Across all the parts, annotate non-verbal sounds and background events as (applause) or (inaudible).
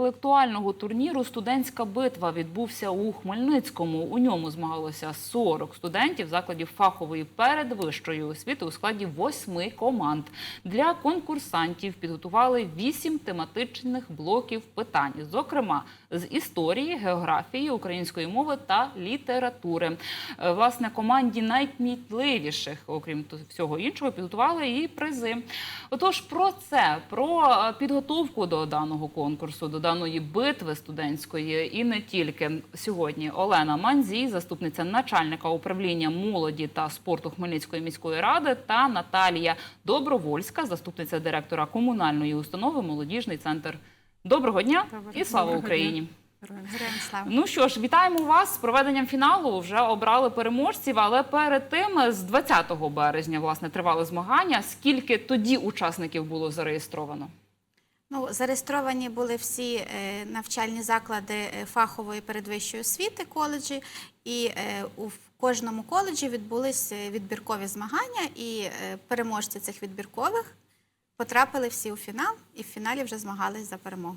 Інтелектуального турніру Студентська битва відбувся у Хмельницькому. У ньому змагалося 40 студентів закладів фахової передвищої освіти у складі восьми команд. Для конкурсантів підготували вісім тематичних блоків питань, зокрема з історії, географії, української мови та літератури. Е, Власне, команді найкмітливіших, окрім всього іншого, підготували і призи. Отож, про це, про е, підготовку до даного конкурсу, до даної битви студентської, і не тільки сьогодні Олена Манзій, заступниця начальника управління молоді та спорту Хмельницької міської ради, та Наталія Добровольська, заступниця директора комунальної установи Молодіжний центр. Доброго дня Доброго- і слава Україні! Ну що ж, вітаємо вас з проведенням фіналу. Вже обрали переможців. Але перед тим з 20 березня власне тривали змагання. Скільки тоді учасників було зареєстровано? Ну, зареєстровані були всі е, навчальні заклади е, фахової передвищої освіти, коледжі, і е, у кожному коледжі відбулись відбіркові змагання, і переможці цих відбіркових потрапили всі у фінал, і в фіналі вже змагались за перемогу.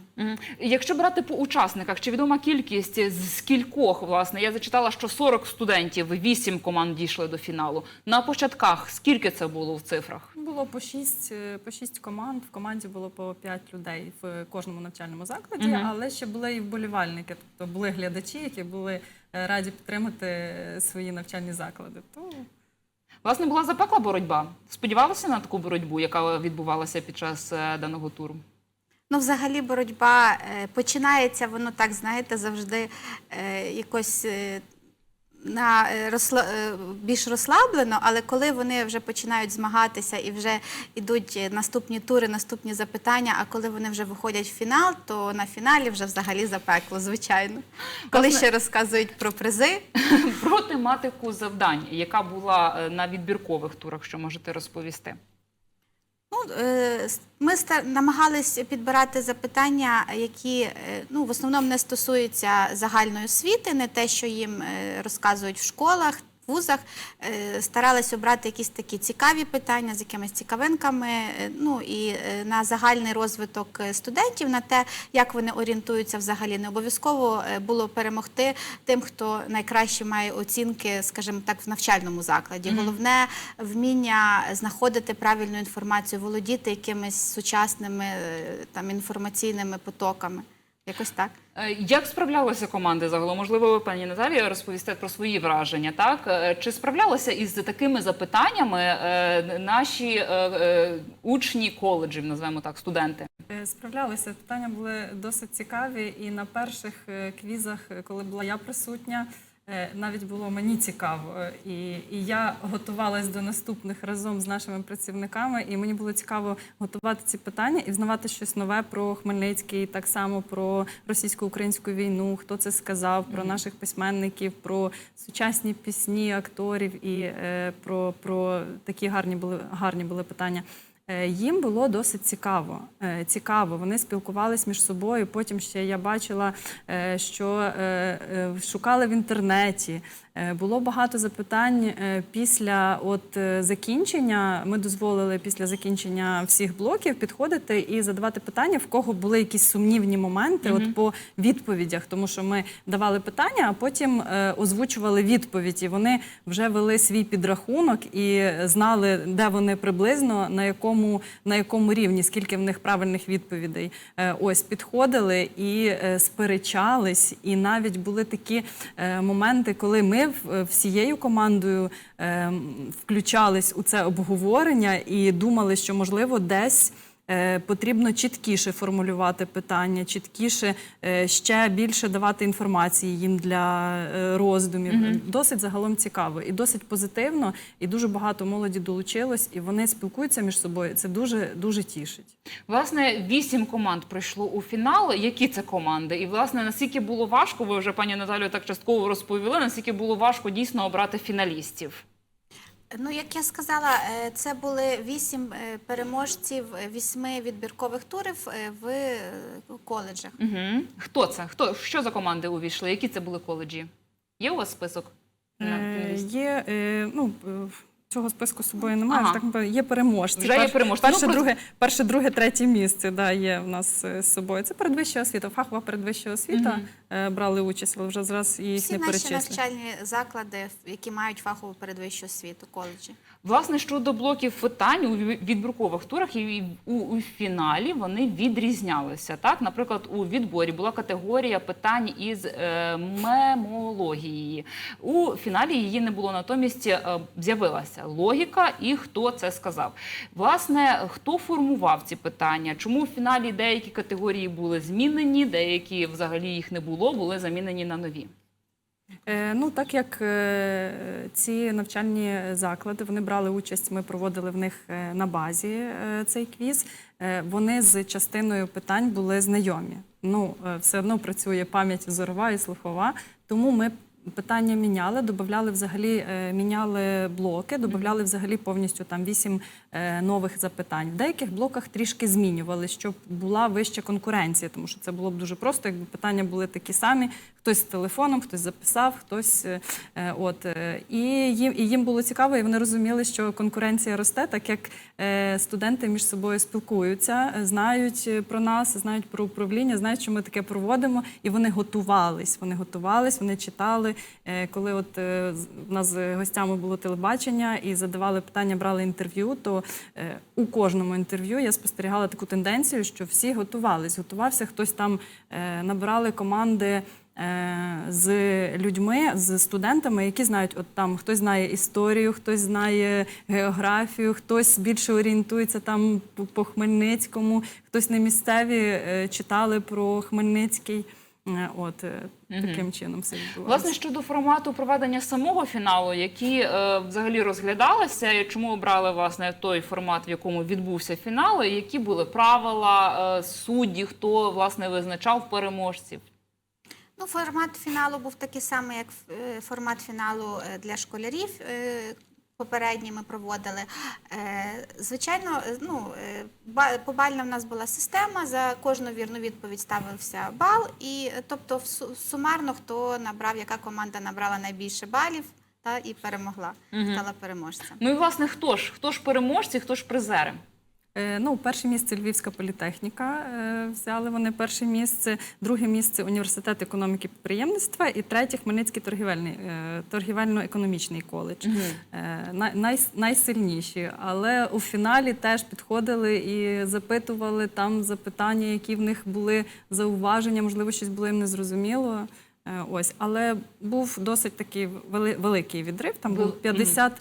Якщо брати по учасниках, чи відома кількість з скількох власне? Я зачитала, що 40 студентів, 8 команд дійшли до фіналу. На початках скільки це було в цифрах? Було по шість, е, по шість команд. В команді було по п'ять людей в кожному навчальному закладі, Мгм. але ще були і вболівальники, тобто були глядачі, які були е, раді підтримати свої навчальні заклади. То Власне, була запекла боротьба. Сподівалися на таку боротьбу, яка відбувалася під час е, даного туру? Ну, взагалі, боротьба е, починається, воно так, знаєте, завжди е, якось на, е, розсла, е, більш розслаблено, але коли вони вже починають змагатися і вже йдуть е, наступні тури, наступні запитання, а коли вони вже виходять в фінал, то на фіналі вже взагалі запекло, звичайно. Коли Власне- ще розказують про призи, (laughs) Про тематику завдань, яка була на відбіркових турах, що можете розповісти? Ну, е, ми намагалися підбирати запитання, які е, ну, в основному не стосуються загальної освіти, не те, що їм е, розказують в школах. Вузах Е, старались обрати якісь такі цікаві питання з якимись цікавинками, е, ну і е, на загальний розвиток студентів, на те, як вони орієнтуються взагалі. Не обов'язково було перемогти тим, хто найкраще має оцінки, скажімо так, в навчальному закладі. Головне вміння знаходити правильну інформацію, володіти якимись сучасними там інформаційними потоками. Якось так. Е, Як справлялися команди загалом? Можливо, ви, пані Наталія, розповісте про свої враження. Так Е, чи справлялися із такими запитаннями е, наші учні коледжів, називаємо так, студенти? справлялися. Питання були досить цікаві, і на перших квізах, коли була я присутня. Е, Навіть було мені цікаво, Е, і, і я готувалась до наступних разом з нашими працівниками. І мені було цікаво готувати ці питання і взнавати щось нове про Хмельницький, так само про російсько-українську війну, хто це сказав, про наших письменників, про сучасні пісні акторів і е, про, про такі гарні були гарні були питання. Е, Їм було досить цікаво. Е, Цікаво, вони спілкувались між собою. Потім ще я бачила, е, що шукали в інтернеті. Е, Було багато запитань е, після от е, закінчення. Ми дозволили після закінчення всіх блоків підходити і задавати питання, в кого були якісь сумнівні моменти, от по відповідях, тому що ми давали питання, а потім озвучували відповідь. І вони вже вели свій підрахунок і знали, де вони приблизно на якому на якому рівні, скільки в них правильних відповідей. Ось підходили і сперечались, і навіть були такі моменти, коли ми в- всією командою е, включались у це обговорення і думали, що можливо десь. Е, Потрібно чіткіше формулювати питання, чіткіше е, ще більше давати інформації їм для е, роздумів. Досить загалом цікаво і досить позитивно, і дуже багато молоді долучилось, і вони спілкуються між собою. Це дуже дуже тішить. Власне, вісім команд пройшло у фінал. Які це команди? І власне наскільки було важко, ви вже пані Наталію так частково розповіли. Наскільки було важко дійсно обрати фіналістів? Ну, як я сказала, е, це були вісім е, переможців е, вісьми відбіркових турів в коледжах. Угу. Хто це? Хто що за команди увійшли? Які це були коледжі? Є у вас список? Е. Є е, ну. Цього списку з собою немає. Ага. Так є переможці. Вже є переможці. Перше, Ну, друге, перше, друге, третє місце да, є в нас з собою. Це передвища освіта, фахова передвища освіта е, брали участь, але вже зараз їх Всі не наші перечислю. навчальні заклади, які мають фахову передвищу освіту, коледжі. Власне, щодо блоків питань у ві- відбіркових турах і у, у фіналі вони відрізнялися. Так, наприклад, у відборі була категорія питань із е, мемології. У фіналі її не було. Натомість е, з'явилася логіка і хто це сказав. Власне, хто формував ці питання? Чому в фіналі деякі категорії були змінені, деякі взагалі їх не було, були замінені на нові? Е, Ну, так як е, ці навчальні заклади вони брали участь, ми проводили в них е, на базі цей квіз. Вони з частиною питань були знайомі. Ну, все одно працює пам'ять зорова і слухова, тому ми. Питання міняли, додавали взагалі, е, міняли блоки, додавали взагалі повністю там вісім е, нових запитань. В деяких блоках трішки змінювали, щоб була вища конкуренція, тому що це було б дуже просто, якби питання були такі самі. Хтось з телефоном, хтось записав, хтось е, от і їм і їм було цікаво, і вони розуміли, що конкуренція росте, так як студенти між собою спілкуються, знають про нас, знають про управління, знають, що ми таке проводимо, і вони готувались. Вони готувались, вони читали. Е, Коли от е, в нас з гостями було телебачення і задавали питання, брали інтерв'ю, то е, у кожному інтерв'ю я спостерігала таку тенденцію, що всі готувались. Готувався хтось там, е, набирали команди. е, З людьми, з студентами, які знають, от там хтось знає історію, хтось знає географію, хтось більше орієнтується там по, Хмельницькому, хтось не місцеві е, читали про Хмельницький. Е, От е, таким чином все відбувалося. Власне, щодо формату проведення самого фіналу, які е, взагалі розглядалися, і чому обрали власне той формат, в якому відбувся фінал, і які були правила, е, судді, хто власне визначав переможців? Ну, формат фіналу був такий самий, як е, формат фіналу для школярів. Попередній ми проводили. Е, Звичайно, е, ну, е, ба- побальна в нас була система, за кожну вірну відповідь ставився бал, і тобто в сумарно хто набрав, яка команда набрала найбільше балів та і перемогла, стала переможцем. Ну і власне, хто ж? Хто ж переможці, хто ж призери? Е, Ну, перше місце Львівська політехніка. е, Взяли вони перше місце, друге місце університет економіки підприємництва і третє Хмельницький торгівельний е, торгівельно-економічний коледж. Е, най- най- найсильніші. Але у фіналі теж підходили і запитували там запитання, які в них були зауваження, можливо, щось було їм незрозуміло. Ось, але був досить такий великий відрив. Там був 50 Е,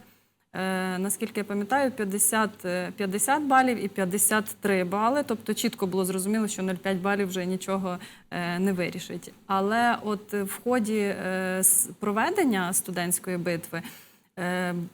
наскільки я пам'ятаю, 50, е, 50 балів і 53 бали. Тобто чітко було зрозуміло, що 0,5 балів вже нічого е, не вирішить. Але от е, в ході е, проведення студентської битви е,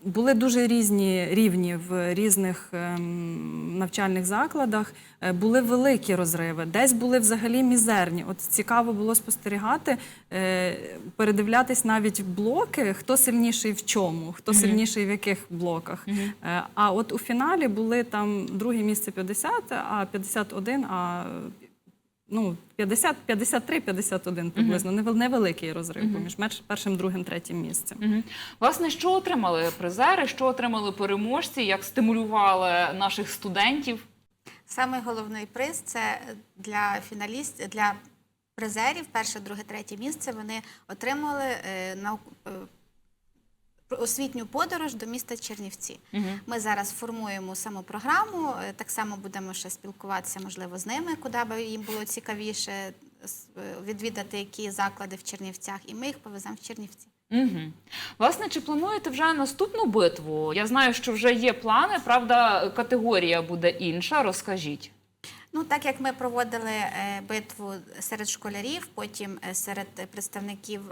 були дуже різні рівні в різних ем, навчальних закладах. Е, Були великі розриви, десь були взагалі мізерні. От цікаво було спостерігати, е, передивлятись навіть блоки, хто сильніший в чому, хто сильніший в яких блоках. Е, А от у фіналі були там друге місце 50, а 51, а ну 50, 53, 51 приблизно. Невел- Невеликий розрив поміж мерш- першим, другим, третім місцем. Мгм. Власне, що отримали призери, що отримали переможці, як стимулювали наших студентів? Самий головний приз це для фіналістів, для призерів, перше, друге, третє місце. Вони отримали е, наук- е, освітню подорож до міста Чернівці. Ми зараз формуємо саму програму. е, Так само будемо ще спілкуватися, можливо, з ними, куди би їм було цікавіше е, відвідати які заклади в Чернівцях, і ми їх повеземо в Чернівці. Угу. Власне, чи плануєте вже наступну битву? Я знаю, що вже є плани, правда, категорія буде інша. Розкажіть. Ну, так як ми проводили е, битву серед школярів, потім серед представників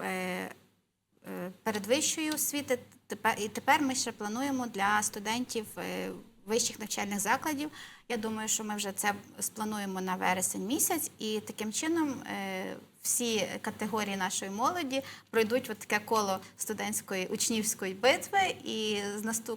передвищої освіти, тепер, і тепер ми ще плануємо для студентів е, вищих навчальних закладів. Я думаю, що ми вже це сплануємо на вересень місяць, і таким чином е, всі категорії нашої молоді пройдуть от таке коло студентської учнівської битви. І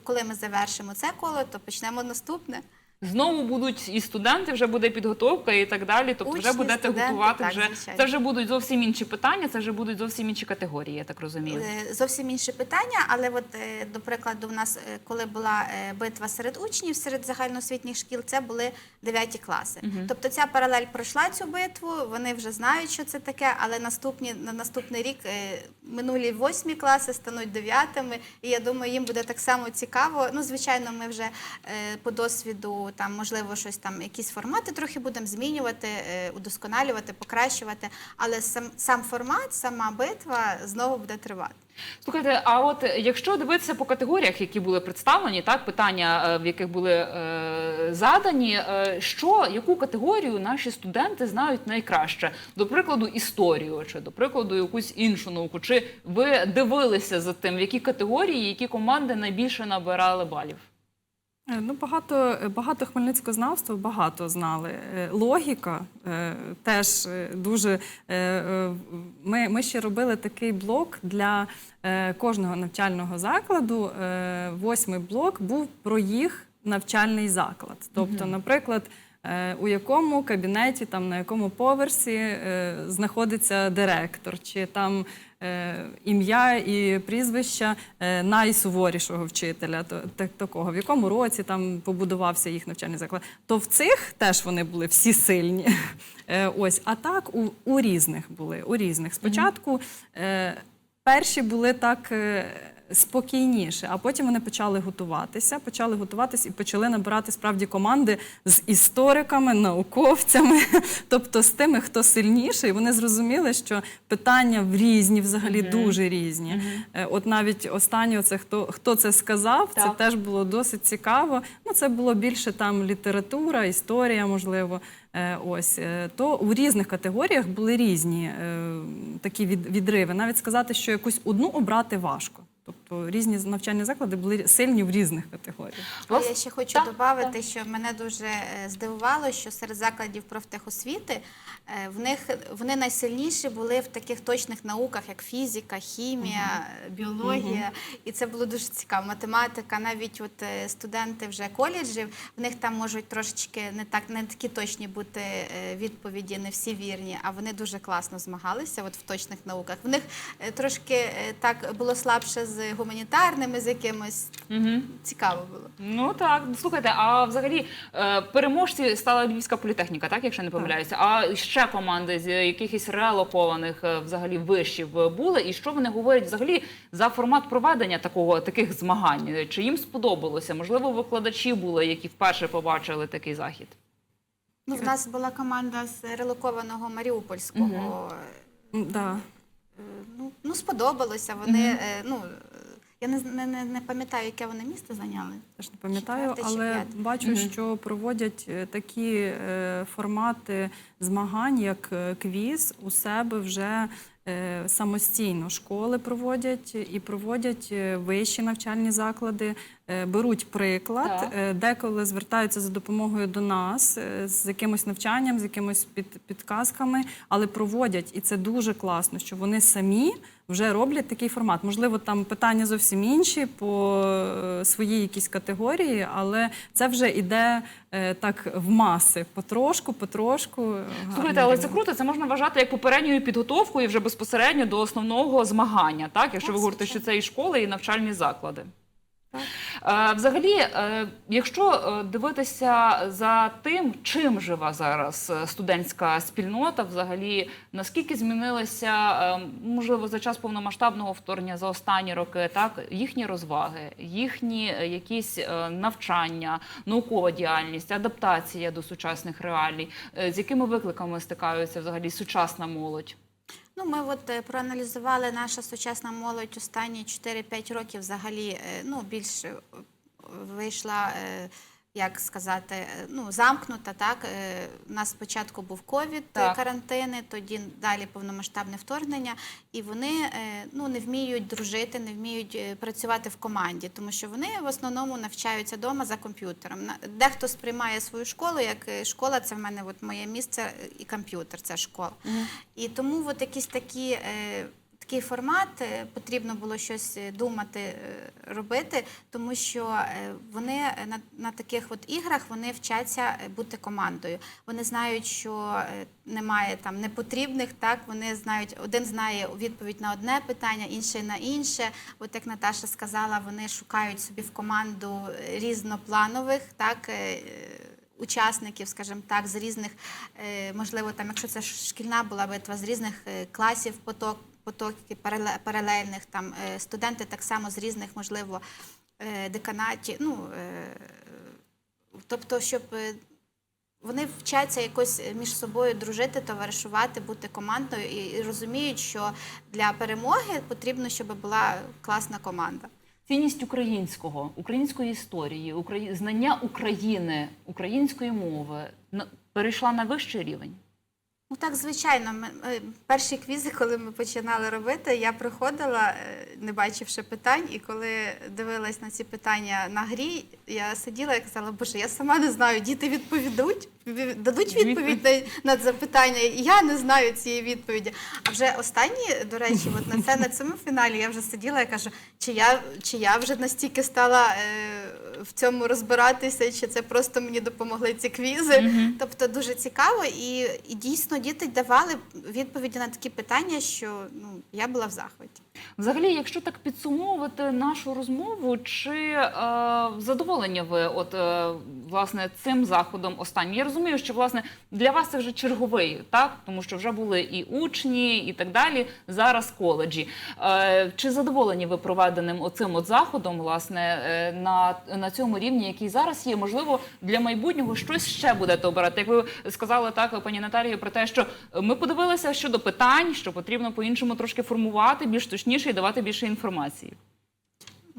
коли ми завершимо це коло, то почнемо наступне. Знову будуть і студенти, вже буде підготовка і так далі. Тобто вже будете студенти, готувати так, вже звичайно. це вже будуть зовсім інші питання, це вже будуть зовсім інші категорії, я так розумію. Е, Зовсім інше питання, але от, е, до прикладу, в нас, е, коли була битва серед учнів, серед загальноосвітніх шкіл, це були 9 класи. Тобто ця паралель пройшла цю битву, вони вже знають, що це таке, але наступні, на наступний рік минулі восьмі класи стануть дев'ятими, і я думаю, їм буде так само цікаво. Ну, звичайно, ми вже е, по досвіду там, можливо, щось там, якісь формати трохи будемо змінювати, е, удосконалювати, покращувати, але сам, сам формат, сама битва знову буде тривати. Слухайте, а от якщо дивитися по категоріях, які були представлені, так питання, е, в яких були е, задані, е, що яку категорію наші студенти знають найкраще? До прикладу, історію, чи до прикладу, якусь іншу науку? Чи ви дивилися за тим, в які категорії, які команди найбільше набирали балів? Е, Ну, багато, багато хмельницькознавства багато знали. Е, Логіка е, теж е, дуже. е, е, Ми, ми ще робили такий блок для е, кожного навчального закладу. Е, Восьмий блок був про їх навчальний заклад. Тобто, наприклад. Е, У якому кабінеті, там на якому поверсі е, знаходиться директор, чи там е, ім'я і прізвища е, найсуворішого вчителя, такого, в якому році там побудувався їх навчальний заклад. То в цих теж вони були всі сильні. Ось, а так у, у різних були. У різних. Спочатку перші були так. Спокійніше, а потім вони почали готуватися, почали готуватися і почали набирати справді команди з істориками, науковцями, (laughs) тобто з тими, хто сильніший. Вони зрозуміли, що питання в різні, взагалі дуже різні. Е, От навіть останнє, це хто хто це сказав, це теж було досить цікаво. Ну, це було більше там література, історія, можливо. Е, Ось е, то у різних категоріях були різні е, такі від, відриви. Навіть сказати, що якусь одну обрати важко. Тобто різні навчальні заклади були сильні в різних категоріях. Я ще хочу Так, додати, що мене дуже е, здивувало, що серед закладів профтехосвіти е, в них вони найсильніші були в таких точних науках, як фізика, хімія, е, біологія. І це було дуже цікаво. Математика, навіть от студенти вже коледжів, в них там можуть трошечки не так не такі точні бути відповіді, не всі вірні, а вони дуже класно змагалися от в точних науках. В них трошки так було слабше з гуманітарними, з якимось Угу. цікаво було. Ну так, слухайте, а взагалі е, переможці стала Львівська політехніка, так, якщо не помиляюся. А ще команди з якихось релокованих е, взагалі вишів е, були. І що вони говорять взагалі за формат проведення такого таких змагань? Чи їм сподобалося? Можливо, викладачі були, які вперше побачили такий захід. Ну, в нас була команда з релокованого Маріупольського. М, Да. Е, Ну, ну сподобалося. Вони, е, ну, е, я не, не, не, не пам'ятаю, яке вони місто зайняли. Теж не пам'ятаю, але п'ятий? бачу, що проводять е, такі е, формати змагань, як е, квіз, у себе вже самостійно. Школи проводять і проводять вищі навчальні заклади, беруть приклад, Так. е, деколи звертаються за допомогою до нас е, з якимось навчанням, з якимось під, підказками, але проводять, і це дуже класно, що вони самі вже роблять такий формат. Можливо, там питання зовсім інші по е, своїй якійсь категорії, але це вже іде е, так в маси, потрошку, потрошку. е, Слухайте, але це круто. Це можна вважати як попередньою підготовкою вже безпосередньо до основного змагання, так? Якщо ви говорите, що це і школи, і навчальні заклади. Е, Взагалі, е, якщо е, дивитися за тим, чим жива зараз студентська спільнота, взагалі наскільки змінилися, можливо, за час повномасштабного вторгнення за останні роки, так їхні розваги, їхні якісь навчання, наукова діяльність, адаптація до сучасних реалій, з якими викликами стикаються взагалі сучасна молодь? Ну, ми от е, проаналізували наша сучасна молодь останні 4-5 років взагалі е, ну, більш е, вийшла, як сказати, е, ну, замкнута. Так? Е, У нас спочатку був ковід, Так. карантини, тоді далі повномасштабне вторгнення, і вони е, ну, не вміють дружити, не вміють е, працювати в команді, тому що вони в основному навчаються вдома за комп'ютером. Дехто сприймає свою школу як е, школа, це в мене от моє місце е, і комп'ютер, це школа. І тому от якісь такі. Такий формат, е, потрібно було щось е, думати, е, робити, тому що вони на, на таких от іграх вони вчаться бути командою. Вони знають, що немає там непотрібних, так вони знають, один знає відповідь на одне питання, інший на інше. От як Наташа сказала, вони шукають собі в команду різнопланових, так. Учасників, скажімо так, з різних, можливо, там, якщо це шкільна була битва, з різних класів поток, потоки парале- паралельних, там е, студенти так само з різних, можливо, е, деканатів. Ну, е, тобто, щоб вони вчаться якось між собою дружити, товаришувати, бути командою і, розуміють, що для перемоги потрібно, щоб була класна команда. Цінність українського, української історії, знання України, української мови перейшла на вищий рівень. Ну так, звичайно, ми, е, перші квізи, коли ми починали робити, я приходила, е, не бачивши питань, і коли дивилась на ці питання на грі, я сиділа і казала, боже, я сама не знаю, діти відповідуть, дадуть відповідь на, на запитання. і Я не знаю цієї відповіді. А вже останні, до речі, от на це на цьому фіналі я вже сиділа і кажу, чи я, чи я вже настільки стала е, в цьому розбиратися, чи це просто мені допомогли ці квізи. Тобто дуже цікаво, і, і дійсно діти давали відповіді на такі питання, що ну я була в захваті. Взагалі, якщо так підсумовувати нашу розмову, чи е, задоволені ви от е, власне цим заходом останнім? Я розумію, що власне для вас це вже черговий, так тому що вже були і учні, і так далі. Зараз коледжі. Е, чи задоволені ви проведеним оцим от заходом, власне, е, на, на цьому рівні, який зараз є? Можливо, для майбутнього щось ще будете обирати? Як ви сказали так, пані Наталію, про те, що ми подивилися щодо питань, що потрібно по-іншому трошки формувати, більш точніше і давати більше інформації.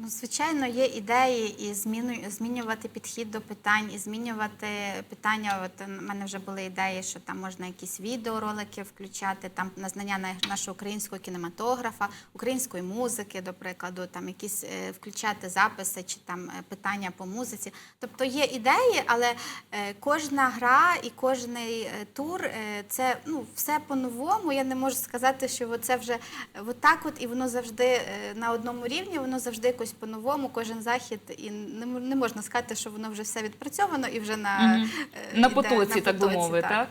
Ну, звичайно, є ідеї і зміну, змінювати підхід до питань, і змінювати питання. От у мене вже були ідеї, що там можна якісь відеоролики включати, там на знання на- нашого українського кінематографа, української музики, до прикладу, там якісь е, включати записи чи там е, питання по музиці. Тобто є ідеї, але е, кожна гра і кожен тур е, це ну все по-новому. Я не можу сказати, що це вже отак, от і воно завжди е, на одному рівні, воно завжди якось по-новому, кожен захід, і не, не можна сказати, що воно вже все відпрацьовано і вже на, Мгм. е, на іде- потоці, на так би мовити. Так.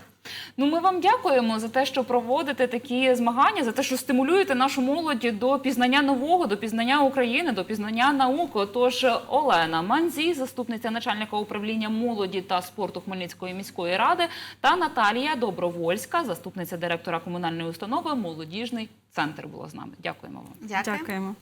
Ну, ми вам дякуємо за те, що проводите такі змагання, за те, що стимулюєте нашу молодь до пізнання нового, до пізнання України, до пізнання науки. Тож Олена Манзій, заступниця начальника управління молоді та спорту Хмельницької міської ради, та Наталія Добровольська, заступниця директора комунальної установи Молодіжний центр була з нами. Дякуємо вам. Дякуємо.